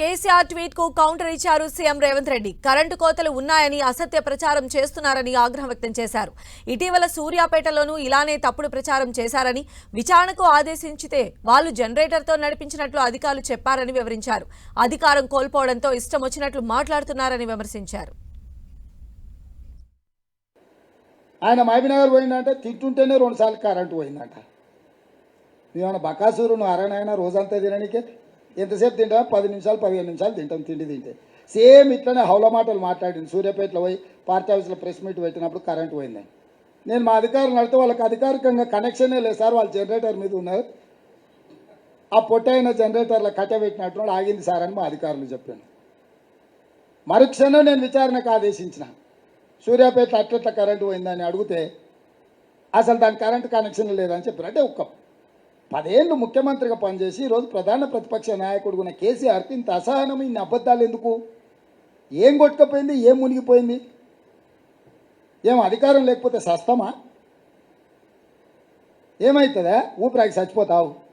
కేసీఆర్ ట్వీట్కు కౌంటర్ ఇచ్చారు CM Revanth Reddy. Current కోతలు ఉన్నాయని అసత్య ప్రచారం చేస్తున్నారని ఆగ్రహం వ్యక్తం చేశారు. ఇటీవల సూర్యాపేటలోనూ ఇలానే తప్పుడు ప్రచారం చేశారని విచారణకు ఆదేశించితే వాళ్ళు జనరేటర్తో నడిపించినట్లు అధికారులు చెప్పారని వివరించారు. అధికారం కోల్పోవడంతో ఇష్టం వచ్చినట్లు మాట్లాడుతున్నారని విమర్శించారు. ఆయన మహబీనగర్ పోయిందంటే తింటుంటేనే రెండుసార్లు కరెంటు పోయిందంట. బకాసూరు నువ్వు రోజంతా తిననీకే ఎంతసేపు తింటాం? పది నిమిషాలు పదిహేను నిమిషాలు తింటాం తిండి తింటే. సేమ్ ఇట్లనే హౌల మాటలు మాట్లాడింది. సూర్యాపేటలో పోయి పార్టీ ఆఫీస్లో ప్రెస్ మీట్ పెట్టినప్పుడు కరెంట్ పోయింది. నేను మా అధికారులు అడిగితే వాళ్ళకి అధికారికంగా కనెక్షనే లేదు సార్ వాళ్ళు జనరేటర్ మీద ఉన్నారు. ఆ పొట్టైన జనరేటర్లో కట్టబెట్టినట్టు ఆగింది సార్ అని మా అధికారులు చెప్పాను మరుక్షణం నేను విచారణకు ఆదేశించిన. సూర్యాపేట అట్లట్ల కరెంటు పోయిందని అడిగితే అసలు దాని కరెంటు కనెక్షన్ లేదని చెప్పారు. అంటే ఒక్క పదేళ్ళు ముఖ్యమంత్రిగా పనిచేసి ఈరోజు ప్రధాన ప్రతిపక్ష నాయకుడు ఉన్న కేసీఆర్కి ఇంత అసహనం ఇన్ని అబద్ధాలు ఎందుకు? ఏం కొట్టుకపోయింది ఏం మునిగిపోయింది? ఏం అధికారం లేకపోతే సస్తమా? ఏమవుతుందా ఊపిరాకి చచ్చిపోతావు.